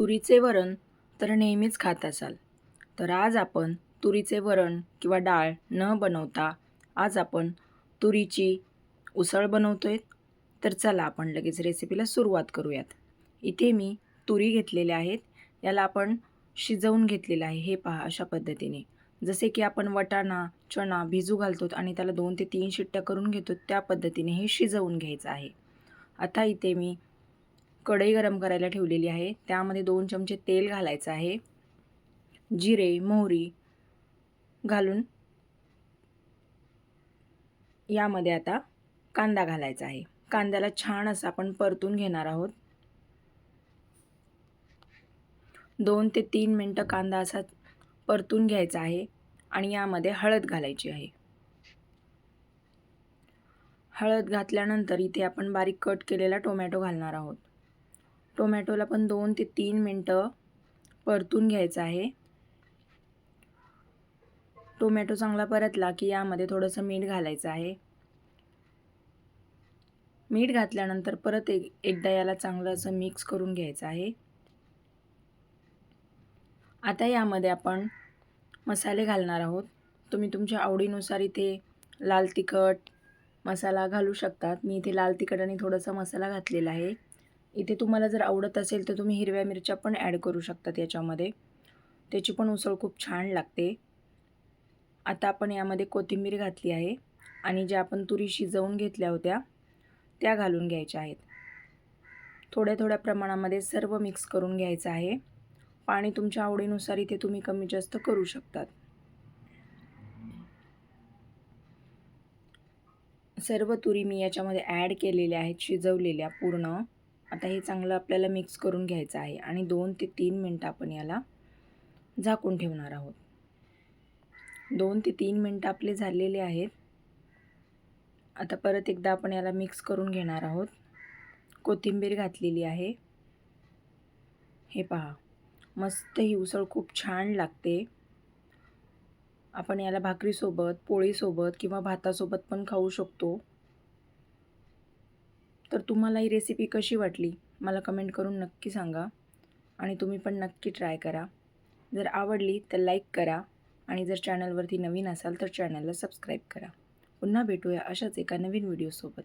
तुरीचे वरण तर नेहमीच खात असाल. तर आज आपण तुरीचे वरण किंवा डाळ न बनवता आज आपण तुरीची उसळ बनवतो आहे तर चला आपण लगेच रेसिपीला सुरुवात करूयात. इथे मी तुरी घेतलेल्या आहेत. याला आपण शिजवून घेतलेलं आहे. हे पहा अशा पद्धतीने. जसे की आपण वटाणा चणा भिजू घालतो आणि त्याला दोन ते तीन शिट्ट्या करून घेतो त्या पद्धतीने हे शिजवून घ्यायचं आहे. आता इथे मी कढई गरम करायला ठेवलेली आहे. त्यामध्ये दोन चमचे तेल घालायचं आहे. जिरे मोहरी घालून यामध्ये आता कांदा घालायचा आहे. कांद्याला छान असं आपण परतून घेणार आहोत. दोन ते तीन मिनटं कांदा असा परतून घ्यायचा आहे आणि यामध्ये हळद घालायची आहे. हळद घातल्यानंतर इथे आपण बारीक कट केलेला टोमॅटो घालणार आहोत. टोमॅटोला पण दोन ते तीन मिनटं परतून घ्यायचं आहे. टोमॅटो चांगला परतला की यामध्ये थोडंसं मीठ घालायचं आहे. मीठ घातल्यानंतर परत एक एकदा याला चांगलं असं मिक्स करून घ्यायचं आहे. आता यामध्ये आपण मसाले घालणार आहोत. तुम्ही तुमच्या आवडीनुसार इथे लाल तिखट मसाला घालू शकतात. मी इथे लाल तिखट आणि थोडासा मसाला घातलेला आहे. इथे तुम्हाला जर आवडत असेल तर तुम्ही हिरव्या मिरच्या पण ॲड करू शकतात याच्यामध्ये. त्याची पण उसळ खूप छान लागते. आता आपण यामध्ये कोथिंबीर घातली आहे आणि ज्या आपण तुरी शिजवून घेतल्या होत्या त्या घालून घ्यायच्या आहेत. थोड्या थोड्या प्रमाणामध्ये सर्व मिक्स करून घ्यायचं आहे. पाणी तुमच्या आवडीनुसार इथे तुम्ही कमी जास्त करू शकतात. सर्व तुरी मी याच्यामध्ये ॲड केलेल्या आहेत शिजवलेल्या पूर्ण. आता हे चांगलं आपल्याला मिक्स करून घ्यायचं आहे आणि दोन ते तीन मिनटं आपण याला झाकून ठेवणार आहोत. दोन ते तीन मिनटं आपले झालेले आहेत. आता परत एकदा आपण याला मिक्स करून घेणार आहोत. कोथिंबीर घातलेली आहे. हे पहा मस्त ही उसळ खूप छान लागते. आपण याला भाकरीसोबत पोळीसोबत किंवा भातासोबत पण खाऊ शकतो. तर तुम्हाला ही रेसिपी कशी वाटली? मला कमेंट करून नक्की सांगा. आणि तुम्ही पण नक्की ट्राय करा. जर आवडली तर लाईक करा. आणि जर चॅनलवरती नवीन असाल तर चॅनलला सबस्क्राईब करा. पुन्हा भेटूया अशाच एका नवीन व्हिडिओसोबत